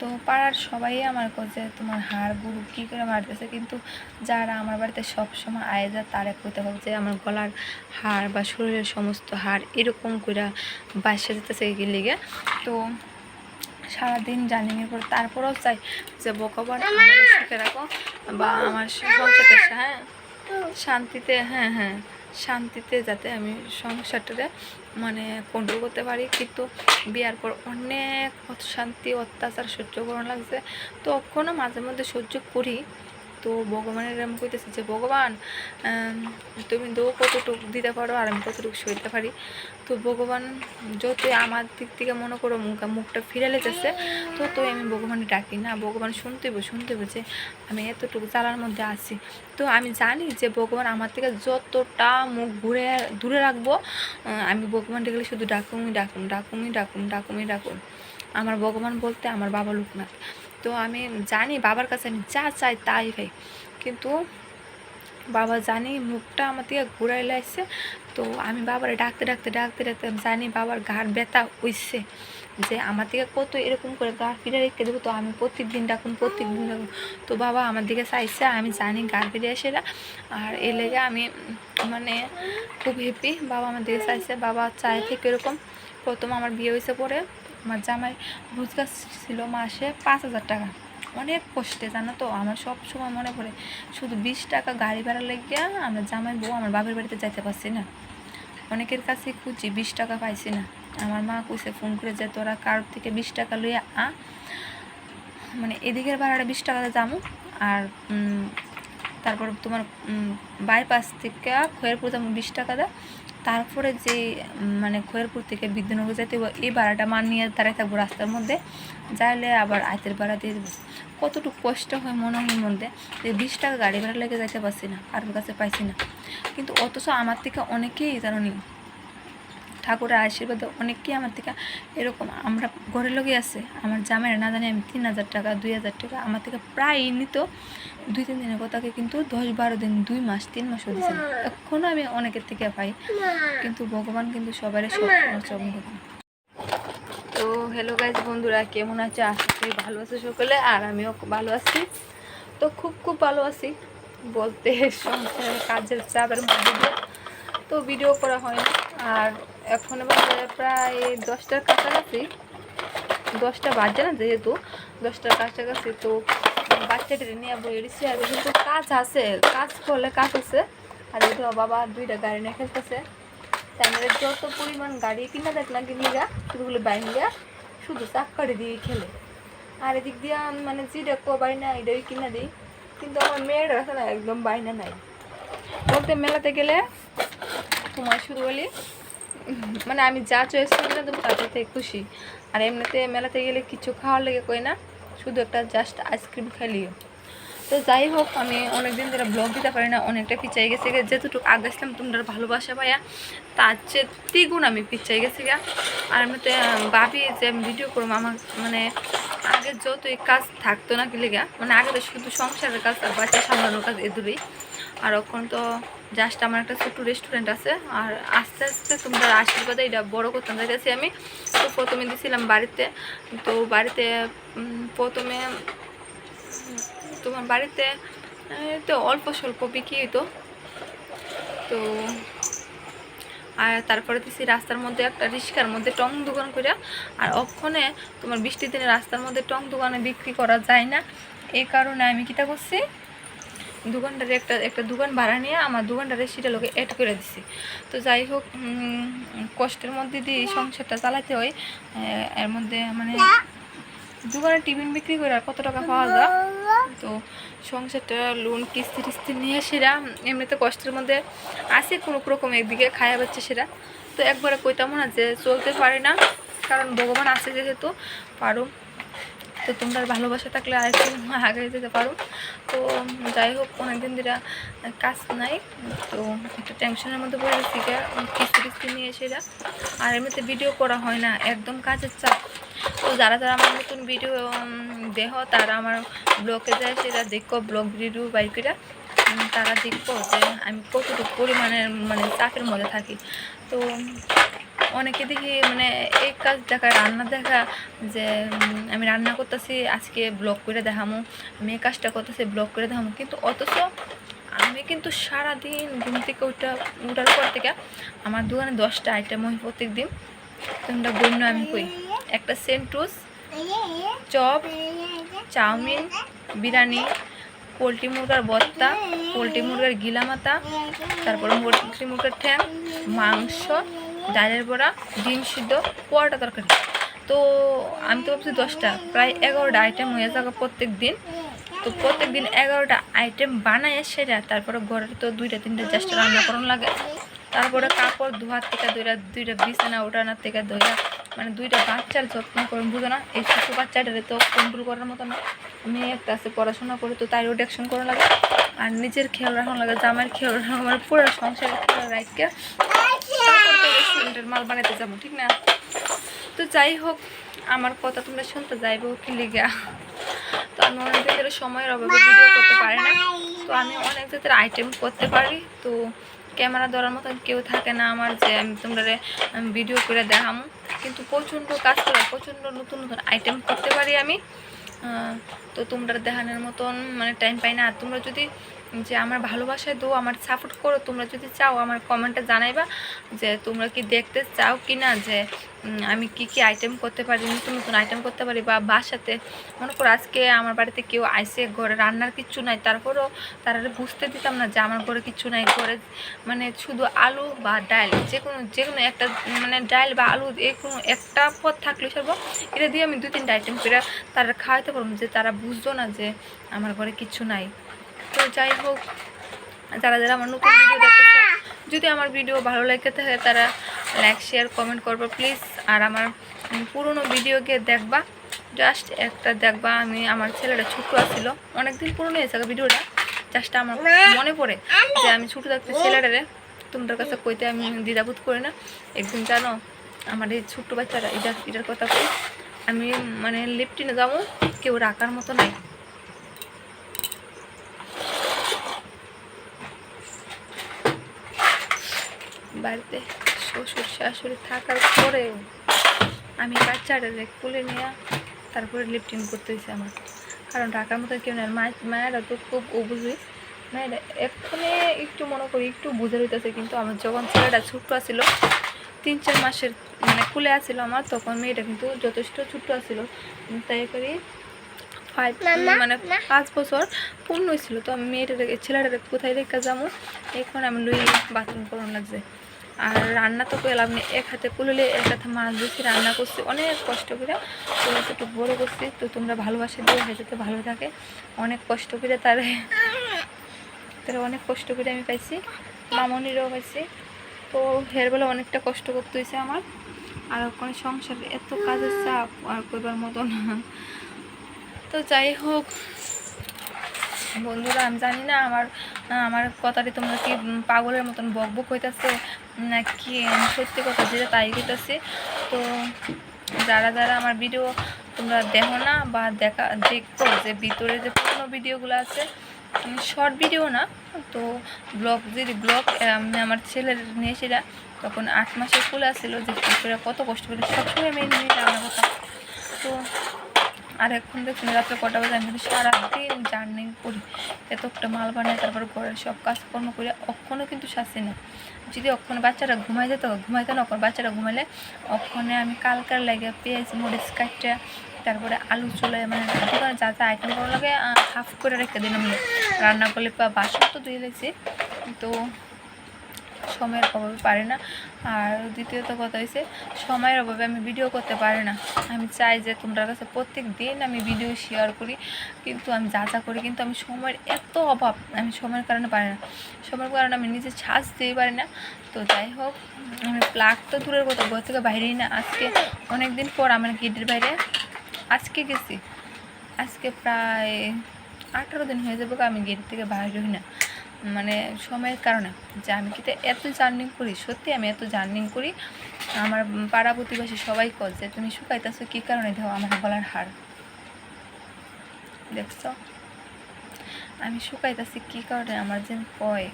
তো পাড়ার সবাই আমার কাছে তোমার হাড় গুরু কী করে মারতেছে? কিন্তু যারা আমার বাড়িতে সবসময় আয় যায়, তারা কইতে হবে যে আমার গলার হাড় বা শরীরের সমস্ত হাড় এরকম করে বাসে যেতেছে এগিয়ে লেগে। তো সারাদিন জার্নিংয়ের পর তারপরেও চাই যে সুখে রাখো বা আমার সংসারটা হ্যাঁ শান্তিতে হ্যাঁ হ্যাঁ শান্তিতে যাতে আমি সংসারটাতে মানে কন্ট্রোল করতে পারি। কিন্তু বিয়ার পর অনেক অশান্তি, অত্যাচার, সহ্য করানো লাগছে। তো কখনো মাঝে মধ্যে সহ্য করি। তো ভগবানের আমি কইতেছি যে, ভগবান তুমি তো কতটুকু দিতে পারো আর আমি কতটুকু সইতে পারি? তো ভগবান যতই আমার দিক থেকে মনে করো মুখ, মুখটা ফিরালে যাচ্ছে তো তো আমি ভগবান ডাকি না। ভগবান শুনতে হবে শুনতে হবে যে আমি এতটুকু জ্বালার মধ্যে আছি। তো আমি জানি যে ভগবান আমার থেকে যতটা মুখ ঘুরে, দূরে রাখব আমি ভগবান ডেকে শুধু ডাকুমই ডাকুম ডাকুমই ডাকুম ডাকুমই ডাকুম। আমার ভগবান বলতে আমার বাবা লোকনাথ। তো আমি জানি বাবার কাছে আমি যা চাই তাই ভাই। কিন্তু বাবা জানি মুখটা আমার থেকে ঘুরাইলে লাগছে তো আমি বাবারে ডাকতে ডাকতে ডাকতে ডাকতে জানি বাবার ঘাড় ব্যথা হইছে। যে আমার দিকে কত এরকম করে গা ফিরে রেখে দেবো তো আমি প্রত্যেক দিন ডাকুন প্রত্যেক দিন ডাকুন। তো বাবা আমার দিকে চাইছে, আমি জানি গা ফিরে এসে আর এ লেগে আমি মানে খুব হ্যাপি বাবা আমার দিকে চাইছে। বাবা চায় ঠিক এরকম। প্রথম আমার বিয়ে হয়েছে পরে। আমার জামাই রোজগার ছিল মাসে পাঁচ হাজার টাকা। অনেক কষ্টে, জানো তো? আমার সব সময় মনে পড়ে, শুধু বিশ টাকা গাড়ি ভাড়া লেগে আমরা জামাই বউ আমার বাপের বাড়িতে যাইতে পারছি না। অনেকের কাছে খুঁজি, বিশ টাকা পাইছি না। আমার মা কইছে, ফোন করে যে তোরা কারোর থেকে বিশ টাকা লইয়া আ। মানে এদিকের ভাড়াটা বিশ টাকাতে যামু আর তারপর তোমার বাইপাস থেকে খয়েরপুর যেমন বিশ টাকা দেয়, তারপরে যে মানে খয়েরপুর থেকে বিদ্যুনগর যাইতে এই ভাড়াটা মান নিয়ে দাঁড়াই থাকব রাস্তার মধ্যে। যাইলে আবার আয়তের ভাড়া দিয়ে দেবো। কতটুকু কষ্ট হয় মনে হয় মধ্যে, যে বিশ টাকা গাড়ি ভাড়া লেগে যাইতে পারছি না, কারোর কাছে পাইছি না। কিন্তু অথচ আমার থেকে অনেকেই জানি ঠাকুরের আশীর্বাদে অনেকেই আমার থেকে এরকম আমরা ঘরের লোকই আছে, আমার জামাইয়ের না জানি আমি তিন হাজার টাকা, দুই হাজার টাকা, আমার থেকে প্রায় নিত দুই, তিন দিনের কথাকে কিন্তু দশ, বারো দিন, দুই মাস, তিন মাসও দিয়েছে না। এখনও আমি অনেকের থেকে পাই, কিন্তু ভগবান কিন্তু সবারই সব চরম তো হ্যালো গাইজ বন্ধুরা, কেমন আছে? আশা করি ভালো আছে সকলে, আর আমিও ভালো আছি। তো খুব খুব ভালো আছি বলতে সংসারের কাজের চাপের মধ্যে তো ভিডিও করা হয় না, আর এখন বাজে প্রায় দশটার কাছাকাছি, দশটা বাজে না যেহেতু, দশটার কাছাকাছি, তো বাচ্চাটা নিয়ে দিচ্ছি আর কিন্তু কাজ আছে, কাজ করলে কাজ আছে, আর এই তো বাবা দুইটা গাড়ি নিয়ে খেলতেছে। তাই যত পরিমাণ গাড়ি কিনা দেখ না কিনিগা শুধুগুলো বাইঙ্গা, শুধু চাক্কাটি দিয়ে খেলে। আর এদিক দিয়ে মানে যেটা কো বাইনা এটাই কিনা দিই। কিন্তু আমার মেয়ের আছে না, একদম বাইনা নাই। বলতে মেলাতে গেলে তোমার শুধু বলি মানে আমি যা চয়েস করি না তুমি তাতে খুশি। আর এমনিতে মেলাতে গেলে কিছু খাওয়ার লেগে কই না, শুধু একটা জাস্ট আইসক্রিম খাইলিও তো যাই হোক, আমি অনেকদিন ধরে ব্লগ দিতে পারি না, অনেকটা পিছাই গেছে গে। যেটুকু আগেছিলাম তোমরা ভালোবাসা পাইয়া তার চেয়ে দ্বিগুণ আমি পিছাই গেছি গা। আর এমনিতে ভাবি যে আমি ভিডিও করব, আমার মানে আগে যতই কাজ থাকতো না কি লেগা মানে আগে তো শুধু সংসারের কাজ আর বাচ্চা সামলানোর কাজ এদুরেই আর এখন তো জাস্ট আমার একটা ছোট্ট রেস্টুরেন্ট আছে। আর আস্তে আস্তে তোমরা আশীর্বাদে এটা বড় করতে যাইতেছি আমি, তো প্রথমে দিছিলাম বাড়িতে। তো বাড়িতে প্রথমে তোমার বাড়িতে তো অল্প স্বল্প বিক্রি হইতো। তো, আর তারপরে দিছি রাস্তার মধ্যে একটা রিক্সার মধ্যে টং দোকান করে আর অক্ষণে তোমার বৃষ্টির দিনে রাস্তার মধ্যে টং দোকানে বিক্রি করা যায় না। এই কারণে আমি কিটা করছি দোকানটারে একটা একটা দোকান ভাড়া নিয়ে আমার দোকানটারে সেটা লোকে অ্যাড করে দিছি। তো যাই হোক কষ্টের মধ্যে দিয়ে সংসারটা চালাতে হয়। এর মধ্যে মানে দোকানে টিফিন বিক্রি করে আর কত টাকা পাওয়া যায়? তো সংসারটা লোন কিস্তি টিস্তি নিয়ে সেরা, এমনিতে কষ্টের মধ্যে আসে কোনো রকম একদিকে খায়া পাচ্ছে সেরা। তো একবারে কইতাম না যে চলতে পারে না, কারণ ভগবান আছে যেহেতু পারো তো তোমরা ভালোবাসা থাকলে আরেকটু আগে যেতে পারো। তো যাই হোক, অনেকদিন ধরে কাজ নাই, তো একটা টেনশনের মধ্যে পড়ে গেছি কিস্তি টিস্তি নিয়ে সেরা আর এমনিতে ভিডিও করা হয় না, একদম কাজের চাপ। তো যারা যারা আমার নতুন ভিডিও দেহ, তারা আমার ব্লগে যায়, সেটা দেখো ব্লগ ভিডিও বাইকেরা তারা দেখব যে আমি কতটুকু পরিমাণের মানে চাপের মধ্যে থাকি। তো অনেকে দেখি মানে এই কাজ দেখা, রান্না দেখা যে আমি রান্না করতেছি, আজকে ব্লগ করে দেখামো, আমি এই কাজটা করতেছি ব্লগ করে দেখামো। কিন্তু অথচ আমি কিন্তু সারাদিন ঘুম থেকে উঠা, উঠার পর থেকে আমার দোকানে দশটা আইটেম হয় প্রত্যেক দিন তোমরা গণ্য আমি কই, একটা সেন্টুস, চপ, চাউমিন, বিরিয়ানি, পোলট্রি মুরগার বত্তা পোলট্রি মুরগার গিলামাতা, তারপরে পোলট্রি মুরগার ঠ্যাং, মাংস ডালের বড়া, ডিম সিদ্ধ, পোয়াটা তরকারি। তো আমি তো ভাবছি দশটা, প্রায় এগারোটা আইটেম হয়ে যাবে প্রত্যেক দিন তো প্রত্যেক দিন এগারোটা আইটেম বানায় সেটা তারপরে ঘরের তো দুইটা, তিনটা জাস্ট রান্না করানো লাগে। তারপরে কাপড় ধোয়ার থেকে দুইটা দুইটা বিছানা ওঠানোর থেকে দুইটা মানে দুইটা বাচ্চার যত্ন করে বুঝো না? এই ছোটো বাচ্চাটারে তো কন্ট্রোল করার মতো না। মেয়ে একটা আছে, পড়াশোনা করে, তো তাই ডেকশন করা লাগে। আর নিজের খেয়াল রাখানো লাগে জামার খেয়াল রাখানো মানে পুরো সংসারের খেয়াল রাখকে রেস্টুরেন্টের মাল বানাতে যাব, ঠিক না? তো যাই হোক, আমার কথা তোমরা শুনতে যাইবো কি লিগা। তো আমি অনেক জায়গায় সময়ের অভাবে ভিডিও করতে পারি না। তো আমি অনেক জাতের আইটেম করতে পারি। তো ক্যামেরা ধরার মতন কেউ থাকে না আমার যে আমি তোমরা ভিডিও করে দেখামো। কিন্তু প্রচণ্ড কাজ করে, প্রচণ্ড নতুন নতুন আইটেম করতে পারি আমি। তো তোমরা দেখানোর মতন মানে টাইম পাই না। আর তোমরা যদি যে আমার ভালোবাসায় দো আমার সাপোর্ট করো। তোমরা যদি চাও আমার কমেন্টে জানাইবা যে তোমরা কি দেখতে চাও কি না যে আমি কি কি আইটেম করতে পারি, নতুন নতুন আইটেম করতে পারি বা বাসাতে। মনে করো আজকে আমার বাড়িতে কেউ আইসে ঘরে রান্নার কিচ্ছু নাই, তারপরেও তারা বুঝতে দিতাম না যে আমার ঘরে কিচ্ছু নাই। ঘরে মানে শুধু আলু বা ডাল, যে কোনো যে কোনো একটা মানে ডাল বা আলু এই কোনো একটা পথ থাকলে সর্ব, এটা দিয়ে আমি দু তিনটা আইটেম করে তারা খাওয়াতে পারব। যে তারা বুঝতো না যে আমার ঘরে কিচ্ছু নাই। তো যাই হোক যারা যারা আমার নতুন ভিডিও দেখতেছে যদি আমার ভিডিও ভালো লেগে থাকে তারা লাইক শেয়ার কমেন্ট করব প্লিজ আর আমার পুরনো ভিডিওকে দেখবা জাস্ট একটা দেখবা আমি আমার ছেলেটা ছোটো আছিল অনেকদিন পুরনো হয়েছে ভিডিওটা জাস্ট আমার মনে পড়ে যে আমি ছোটো থাকতে ছেলেটারে তোমাদের কাছে কইতে আমি দ্বিধাবোধ করি না। একদিন জানো আমার এই ছোট্ট বাচ্চারা এটা এটার কথা কই আমি মানে লিফটিনে যাব কেউ রাখার মতো নাই। বাড়িতে শ্বশুর শাশুড়ি থাকার পরেও আমি বাচ্চাটারে কোলে নিয়ে তারপরে লিফটিং করতে হয়েছে আমার। কারণ ঢাকার মতো কেউ মা মায়েরা তো খুব অবুঝি। মায়েরা এক্ষণে একটু মনে করি একটু বুঝে হইতেছে কিন্তু আমার যখন ছেলেটা ছোট্ট আছিল তিন চার মাসের মানে কুলে আসছিল আমার তখন মেয়েটা কিন্তু যথেষ্ট ছোট্ট আসছিল তাই করি ফাইভ মানে পাঁচ বছর পূর্ণ হয়েছিল তো আমি মেয়েটাকে ছেলেটাকে কোথায় রেখে যাব এখন আমি লুই বাথরুম করানো লাগছে। আর রান্না তো পেলাম না। এক হাতে কুললে এক হাতে মাছ দিয়েছি রান্না করছি, অনেক কষ্ট করে। তো একটু বড়ো করছি, তো তোমরা ভালোবাসা দিয়ে যেতে ভালো থাকে। অনেক কষ্ট করে তারে, তারা অনেক কষ্ট করে আমি পাইছি, মামনিরও পাইছি। তো হেরবেলা অনেকটা কষ্ট করতে হয়েছে আমার। আর ওখানে সংসারে এত কাজের চাপ, আর করবার মতো না। তো যাই হোক বন্ধুরা, আমি জানি না, আমার আমার কথাটি তোমরা কি পাগলের মতন বক বক হইতেছে? না কি সত্যি কথা যেটা তাই হইতেছে তো যারা যারা আমার ভিডিও তোমরা দেখো না বা দেখা দেখো যে ভিতরে যে পুরোনো ভিডিওগুলো আছে শর্ট ভিডিও না, তো ব্লগ যদি ব্লগ আমি, আমার ছেলের নিয়েছিলা তখন আট মাসের স্কুলে আসছিল যে কত কষ্ট করে সবসময় আমি নিয়ে রান্না কথা তো আর এখন দেখুন রাত্রে কটা বাজে, আমি কিন্তু সারাদিন জার্নি করি। এত একটা মাল বানাই তারপর ঘরের সব কাজকর্ম করি অক্ষণও কিন্তু শাসি না। যদি অক্ষণ বাচ্চারা ঘুমাই যেত ঘুমাইতো না অক্ষণ বাচ্চারা ঘুমাইলে অক্ষণে আমি কালকার লাগে পেঁয়াজ, মরিচ কাটটা তারপরে আলু চুলে মানে যা যা আইটেম করা লাগে হাফ করে রেখে দিলাম। রান্না করলে বাসন তো ধুয়ে লেছি, তো সময়ের অভাবে পারে না। আর দ্বিতীয়ত কথা হয়েছে সময়ের অভাবে আমি ভিডিও করতে পারি না। আমি চাই যে তোমরা কাছে প্রত্যেক দিন আমি ভিডিও শেয়ার করি। কিন্তু আমি যা যা করি কিন্তু আমি সময়ের এত অভাব, আমি সময়ের কারণে পারি না। সময়ের কারণে আমি নিজে ছাঁচ দিতে পারি না। তো যাই হোক, আমি প্লাগ তো দূরের কথা, ঘর থেকে বাইরেই না। আজকে অনেক দিন পর আমার গেটের বাইরে আজকে গেছি। আজকে প্রায় আঠারো দিন হয়ে যাবে আমি গেট থেকে বাইরে হই না। মানে সময়ের কারণে যে আমি কিন্তু এত জার্নিং করি, সত্যি আমি এত জার্নিং করি। আমার পাড়া প্রতিবেশী সবাই কল যে, তুমি শুকাইতেছো, কী কারণে দেখো আমার গলার হার? দেখছ? আমি শুকাইতেছি, কী কারণে? আমার যে কয়